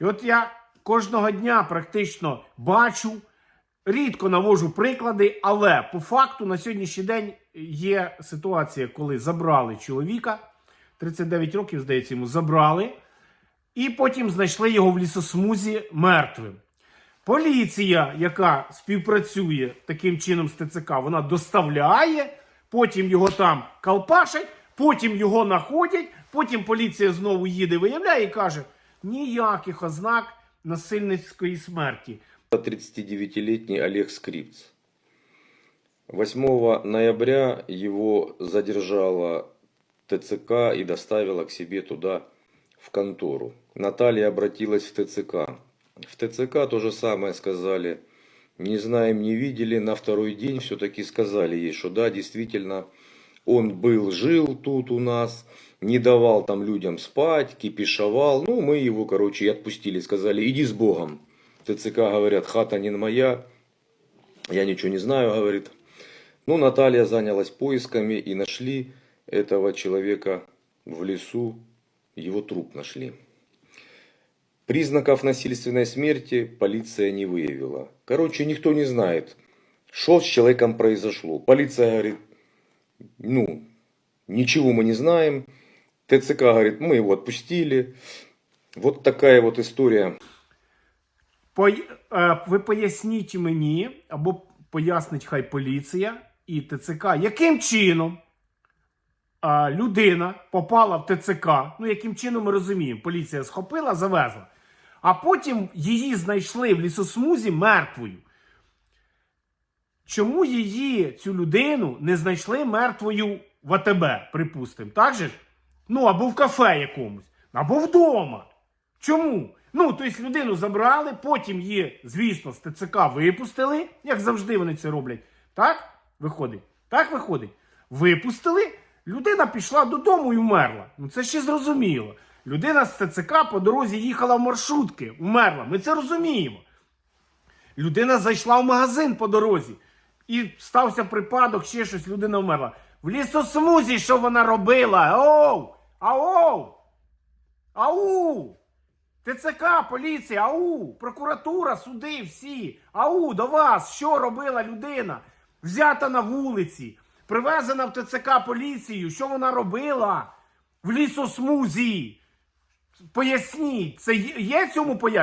І от я кожного дня практично бачу, рідко навожу приклади, але по факту на сьогоднішній день є ситуація, коли забрали чоловіка, 39 років, здається, йому забрали, і потім знайшли його в лісосмузі мертвим. Поліція, яка співпрацює таким чином з ТЦК, вона доставляє, потім його там колпашать, потім його знаходять, потім поліція знову їде, виявляє і каже: ніяких ознак насильницької смерті. 39-летний Олег Скрипц. 8 ноября его задержала ТЦК и доставила к себе туда, в контору. Наталья обратилась в ТЦК. В ТЦК то же самое сказали. Не знаем, не видели. На второй день все-таки сказали ей, что да, действительно, он был, жил тут у нас, не давал там людям спать, кипишевал. Ну, мы его, короче, и отпустили. Сказали, иди с Богом. ТЦК говорят, хата не моя, я ничего не знаю, говорит. Ну, Наталья занялась поисками и нашли этого человека в лесу, его труп нашли. Признаков насильственной смерти полиция не выявила. Короче, никто не знает, что с человеком произошло. Полиция говорит, ну, ничего мы не знаем. ТЦК говорит, мы его отпустили. Вот такая вот история. Е, ви поясніть мені, або пояснить хай поліція і ТЦК, яким чином людина попала в ТЦК. Ну, яким чином ми розуміємо, поліція схопила, завезла, а потім її знайшли в лісосмузі мертвою. Чому її, цю людину, не знайшли мертвою в АТБ, припустимо, так же ж? Ну, або в кафе якомусь, або вдома. Чому? Ну, тобто людину забрали, потім її, звісно, з ТЦК випустили, як завжди вони це роблять. Так? Виходить. Так виходить. Випустили, людина пішла додому і вмерла. Ну це ще зрозуміло. Людина з ТЦК по дорозі їхала в маршрутки, вмерла. Ми це розуміємо. Людина зайшла в магазин по дорозі. І стався припадок, ще щось, людина вмерла. В лісосмузі, що вона робила? Оу! Ау! Ау! ТЦК, поліція, ау! Прокуратура, суди, всі. Ау, до вас! Що робила людина? Взята на вулиці, привезена в ТЦК поліцію. Що вона робила? В лісосмузі. Поясніть, це є цьому пояснення?